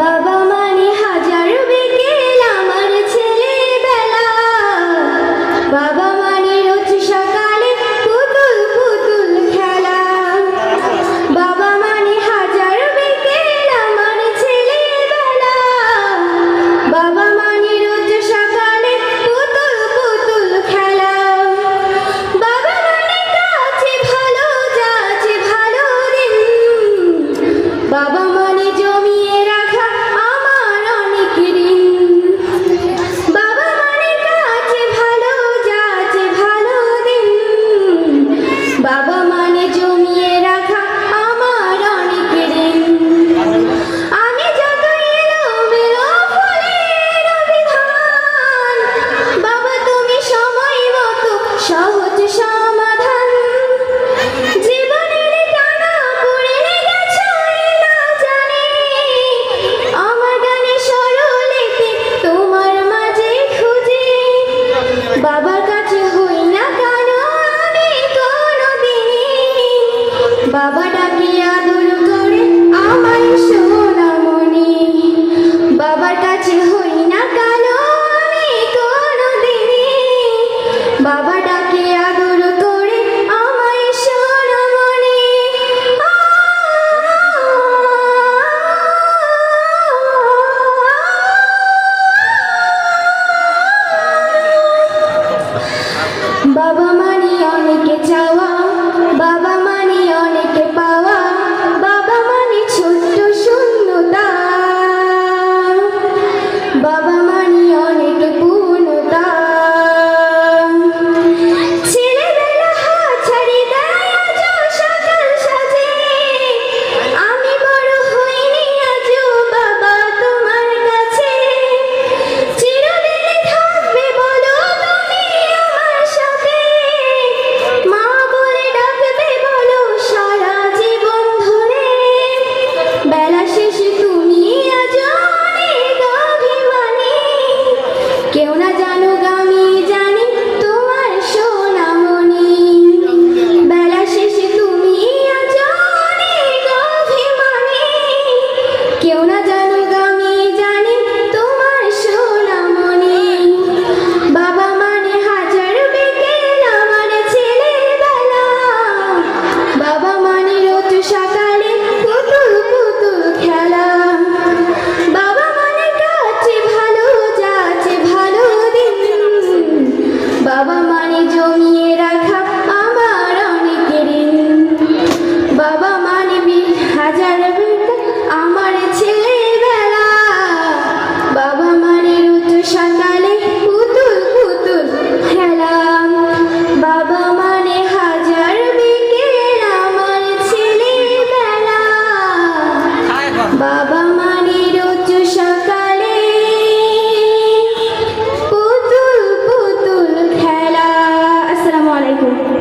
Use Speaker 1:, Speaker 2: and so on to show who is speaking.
Speaker 1: বাবা বাবার কাছে হই না কেন? আমি বাবা সম্মানে জমিয়ে রাখা